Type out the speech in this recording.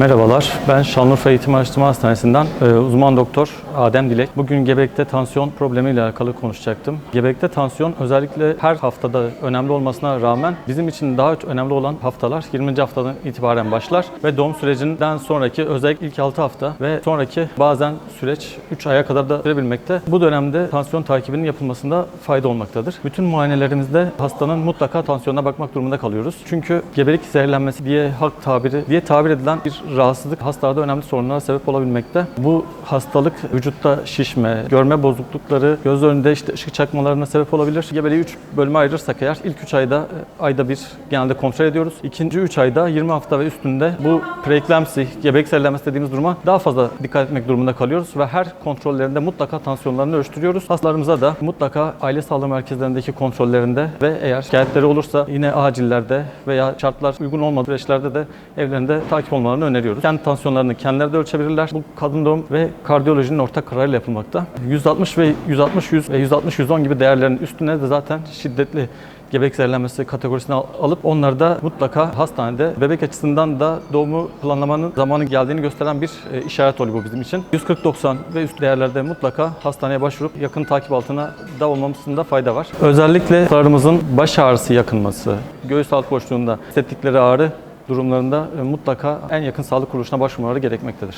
Merhabalar, ben Şanlıurfa Eğitim Araştırma Hastanesi'nden e, uzman doktor Adem Dilek. Bugün gebelikte tansiyon problemiyle alakalı konuşacaktım. Gebelikte tansiyon özellikle her haftada önemli olmasına rağmen bizim için daha önemli olan haftalar 20. haftadan itibaren başlar ve doğum sürecinden sonraki özellikle ilk 6 hafta ve sonraki bazen süreç 3 aya kadar da sürebilmekte. Bu dönemde tansiyon takibinin yapılmasında fayda olmaktadır. Bütün muayenelerimizde hastanın mutlaka tansiyonuna bakmak durumunda kalıyoruz. Çünkü gebelik zehirlenmesi diye halk tabiri diye tabir edilen bir rahatsızlık hastalarda önemli sorunlara sebep olabilmekte. Bu hastalık vücutta şişme, görme bozuklukları, göz önünde işte ışık çakmalarına sebep olabilir. Gebeliği 3 bölüme ayırırsak eğer ilk 3 ayda e, ayda bir genelde kontrol ediyoruz. İkinci 3 ayda 20 hafta ve üstünde bu preeklemsi, gebelik zehirlenmesi dediğimiz duruma daha fazla dikkat etmek durumunda kalıyoruz ve her kontrollerinde mutlaka tansiyonlarını ölçtürüyoruz. Hastalarımıza da mutlaka aile sağlığı merkezlerindeki kontrollerinde ve eğer şikayetleri olursa yine acillerde veya şartlar uygun olmadığı süreçlerde de evlerinde takip olmalarını öneriyoruz. Kendi tansiyonlarını kendileri de ölçebilirler. Bu kadın doğum ve kardiyolojinin ortak kararıyla yapılmakta. 160 ve 160 100 ve 160 110 gibi değerlerin üstüne de zaten şiddetli gebelik zehirlenmesi kategorisine al- alıp onları da mutlaka hastanede bebek açısından da doğumu planlamanın zamanı geldiğini gösteren bir e, işaret oluyor bu bizim için. 140-90 ve üst değerlerde mutlaka hastaneye başvurup yakın takip altına da olmamızda fayda var. Özellikle hastalarımızın baş ağrısı yakınması, göğüs alt boşluğunda hissettikleri ağrı durumlarında e, mutlaka en yakın sağlık kuruluşuna başvurmaları gerekmektedir.